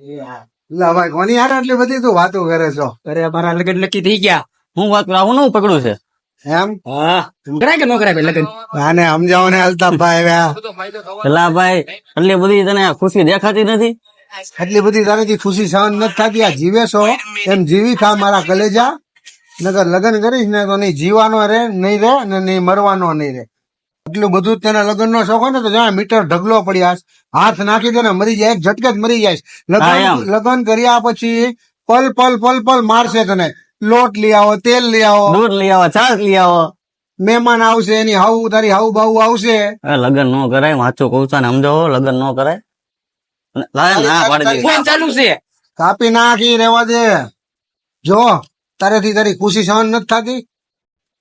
લે ભાઈ કોની યાર આટલી બધી તું વાતો કરે છો? અરે અમારા લગ્ન નક્કી થઈ ગયા. હું વાત આવું નું પકડું છે. એમ? હા. કરાય કે ન કરાય લગ્ન? આને સમજાવો ને અલ્તાફભાઈ પેલા ભાઈ એટલી બધી તને ખુશી દેખાતી નથી? એટલી બધી તારેથી ખુશી સહન નથી થતી આ જીવે છો? એમ જીવી ખા મારા કલેજા? નગર લગ્ન કરીશ ને તો નહીં જીવાનો રે નહીં રે ને નહીં મરવાનો નહીં રે. એટલું બધું જ તને લગ્ન નો શોખ હોય ને તો જ્યાં મીટર ઢગલો પડ્યા હાથ નાખી દે ને મરી જાય એક ઝટકે જ મરી જાય. લગ્ન લગ્ન કર્યા પછી પલ પલ પલ પલ મારશે તને. લોટ લઈ આવો તેલ લઈ આવો. દૂધ લઈ આવો છાસ લઈ આવો. મહેમાન આવશે એની હાઉ તારી હાઉ બાવ આવશે. લગ્ન નો કરાય વાંચો કહું છું ને સમજાવો લગ્ન નો કરાય. લાય ના પાડી દે. ફોન ચાલુ છે. કાપી નાખી રેવા દે. જો તારેથી તારી ખુશી સહન નથી થતી.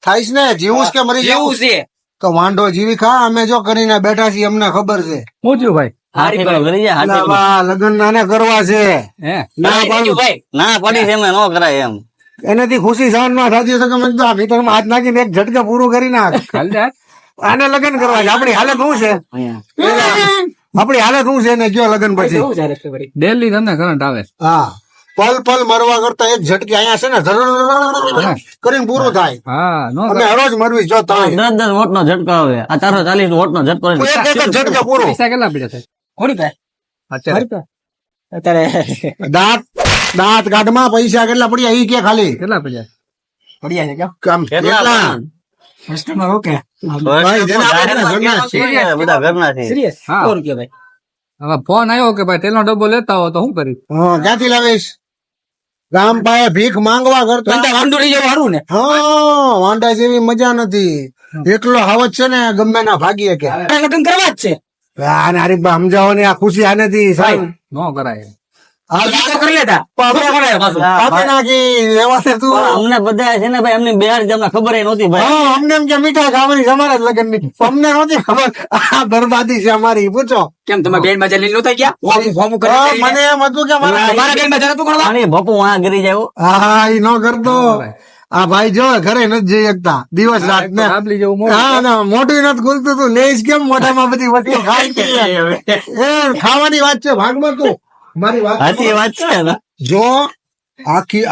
થાઈશ ને જીવું કે મરી જવું છે. તો વાંઢો જીવી ખા અમે જો કરીને બેઠા છીએ અમને ખબર છે. હું ભાઈ? લગ્ન નાને કરવા છે. ના પાડું. ના પડી એમ નો કરાય એમ. એનાથી ખુશી સહન ના થતી હોય કે આ મીટરમાં હાથ નાખીને એક ઝટકે પૂરું કરી નાખ. આને લગ્ન કરવા છે. આપણી હાલત શું છે? આપણી હાલત શું છે ને? કયો લગ્ન પછી? કેવું ચાલે છે ડેલી તમને કરંટ આવે હા. પલ પલ મરવા કરતા એક ઝટકે અહીંયા છે ને ધર કરીને પૂરું થાય અમે હરોજ મરવી જો તમે દસ દસ વોટ નો ઝટકો આવે આ ચારસો ચાલીસ વોટ નો ઝટકો એક એક ઝટકો પૂરો પૈસા કેટલા પડ્યા છે કોની પાસે અત્યારે અત્યારે દાંત દાંત કાઢમાં પૈસા કેટલા પડ્યા ઈ કે ખાલી કેટલા પડ્યા પડ્યા છે કેમ કેટલા કેટલા કસ્ટમર ઓકે ભાઈ, જેને આપણે ઘરના છે, બધા ઘરના છે સિરિયસ હા. રૂપિયા ભાઈ હવે ફોન આવ્યો કે ભાઈ તેલનો ડબ્બો લેતા હો તો શું કરી હા ક્યાંથી લાવીશ ગામ પાસે ભીખ માંગવા કરતા વાંઢો લઈ જવું સારું ને? હા વાંડા જેવી મજા નથી. એકલો હાવત છે ને ગમે ના ભાગીએ કે. લગ્ન કરવા જ છે. આને હરીફ સમજાવો ને આ ખુશી આનેથી સાહેબ. ન કરાય. આ અમને બધા છે ને ભાઈ અમને બિહાર તમને ખબર નહોતી ભાઈ. અમને એમ કે મીઠાઈ ખાવાની અમારા લગ્નની. અમને નહોતી ખબર. આ બરબાદી છે અમારી પૂછો. કેમ તમે બેનમાં ચાલી નહોતા ગયા? ફોર્મ કરી મને એમ હતું કે મારા બેનમાં જતું કરવા આની બપુ વાં કરી જાય હો. હા ઈ નો કરતો. આ ભાઈ જો ઘરે નથી જઈ શકતા. દિવસ રાત ને મોટું હા ના નથી ખુલતું તું. લેશ કેમ મોઢામાં બધી વસ્તુ ખાઈ કે? એ ખાવાની વાત છે ભાગમાં તું. મારી વાત વાત છે ને? જો આખી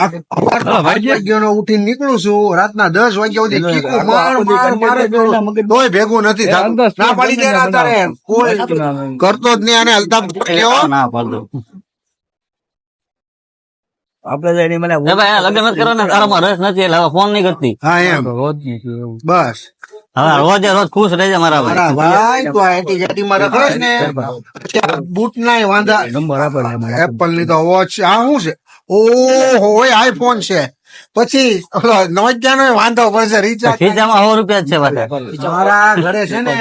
વાગ્યાનો ઉઠીને નીકળું છું રાતના દસ વાગ્યા સુધી કીકુ માર માર મારે કરું. તોય ભેગું નથી ના પાડી દે અત્યારે કોઈ કરતો જ નહીં અને અલ્તાફ ના પાડતો. આપડે એની મને લગ્ન કરવાના તારામાં રસ નથી એટલે હવે ફોન નહીં કરતી. હા એમ. બસ. હવે રોજે રોજ ખુશ રહેજે મારા મારા ભાઈ. ભાઈ તું આ એટી જેટીમાં રખડેસ ને. બૂટ ના વાંધા. બરાબર. એપલની તો વોચ આ શું છે? ઓહો આઈફોન છે. પછી ઓલો નોકિયા વાંધો પડશે રિચાર્જ ખીચામાં સો રૂપિયા છે મારા ઘરે છે ને.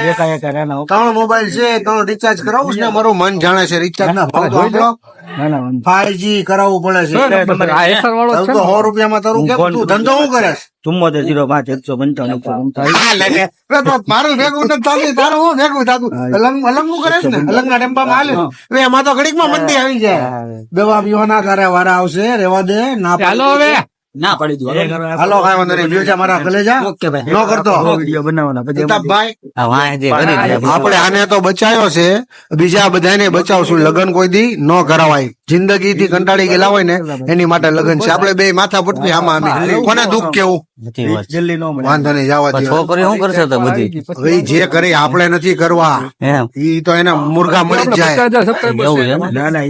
ત્રણ મોબાઈલ છે ત્રણ રિચાર્જ કરાવું છે ને મારું મન જાણે છે રિચાર્જ ના ભાવ આપણો ના ના કરાવવું પડે છે. નંબર આ SR વાળો જ તારું છે તો ને? સો રૂપિયામાં તારું કેમ તું ધંધો શું કરે ચુમ્મોતેર જીરો પાંચ એકસો એકસો મારું ભેગું નથી થતું તારું હું ભેગું થતું? અલંગ અલંગ કરે છે ને? અલંગ ના ટેમ્પામાં હાલે. હવે એમાં તો ઘડીકમાં મંદી આવી જાય. દવા પીવાના તારે વારા આવશે રેવા દે ના ચાલો હવે. ના પાડી દો હાલો કાંઈ વાંધો નહીં. બીજા મારા કલેજા ઓકે ભાઈ. નો કરતો. વિડિયો બનાવવાના. પછી જે દીધા. આપણે આને તો બચાયો છે. બીજા બધાને બચાવશું. લગન કોઈ દી ન કરાવાય. જિંદગી થી કંટાળી ગયેલા હોય ને એની માટે લગન છે. આપણે બે માથા પટવી આમાં અમે. કોને દુઃખ કેવું. જલ્દી નો વાંધો નહીં જવા દે છોકરી શું કરશે તો બધી? હવે જે કરે આપણે નથી કરવા. એમ. ઈ તો એના મુર્ગા મળી જ જાય? ના ના